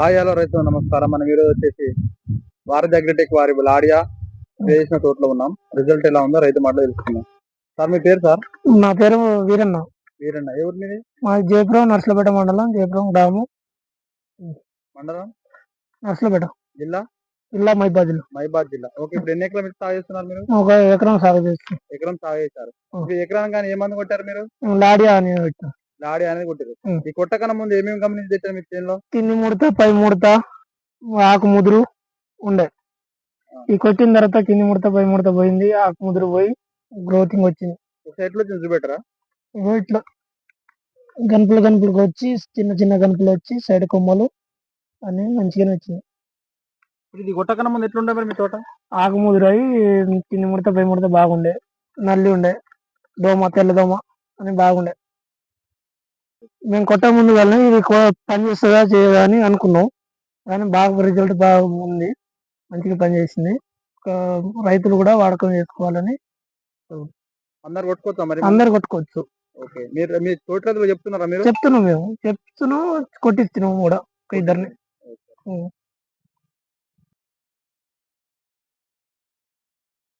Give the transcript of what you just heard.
Hi hello రైతు నమస్కారం. మనం ఈరోజు వచ్చేసి వారధి అగ్రిటెక్ వారి లాడియా వేసిన తోటలో ఉన్నాం. రిజల్ట్ ఎలా ఉందో రైతు మాటలో తెలుసుకుందాం. సార్ మీ పేరు సార్? నా పేరు వీరన్న. వీరన్న. ఎవరు మీది? మా జయపురం నర్సలపేట మండలం జయపురం గ్రామం. మండలం? నర్సలపేట. జిల్లా? జిల్లా మైబాద్లో మైబాద్ జిల్లా. ఓకే ఇప్పుడు ఎన్ని ఎకరం సాగు చేస్తున్నారు మీరు? ఒక ఎకరం సాగు చేస్తాం ఎకరం సాగు చేశారు. ఎకరానికి కానీ ఏ మందు కొట్టారు మీరు? లాడియా అని పెట్టాం లాడి అనేది కొట్టారు. ఈ కొట్టకన్నా ముందు ఏమేమి గమనించి తెచ్చారు మీ చేనులో? తిండి ముడత పై ముడత ఆకు ముదురు ఉండే. ఈ కొట్టిన తర్వాత కింది ముడత పై ముడత పోయింది ఆకు ముదురు పోయి గ్రోతింగ్ వచ్చింది. ఒకసారి ఎట్లా వచ్చింది చూపెట్టరా? ఇట్లా గనుపులు గనుపులకు వచ్చి చిన్న చిన్న గనుపులు వచ్చి సైడ్ కొమ్మలు అని మంచిగానే వచ్చింది ఇది కొట్టకన్నా ముందు ఎట్లుండే మరి మీ తోట? ఆకు ముదురు అయి కింది ముడత పై ముడత బాగుండే. నల్లి ఉండే. దోమ తెల్ల దోమ అని బాగుండే. మేము కొట్ట ముందు వల్ల ఇది పని చేస్తుందా చేయదా అని అనుకున్నాం. కానీ బాగా రిజల్ట్ బాగా ఉంది. మంచిగా పనిచేసింది ఒక రైతులు కూడా వాడకం చేసుకోవాలని. అందరు కొట్టుకోవచ్చా మరి? అందరు కొట్టుకోవచ్చు. ఓకే. మీరు మీ తోట రైతులు చెప్తున్నారా మీరు? చెప్తున్నాం మేము. చెప్తున్నాం కొట్టిస్తున్నాం కూడా ఇద్దరిని.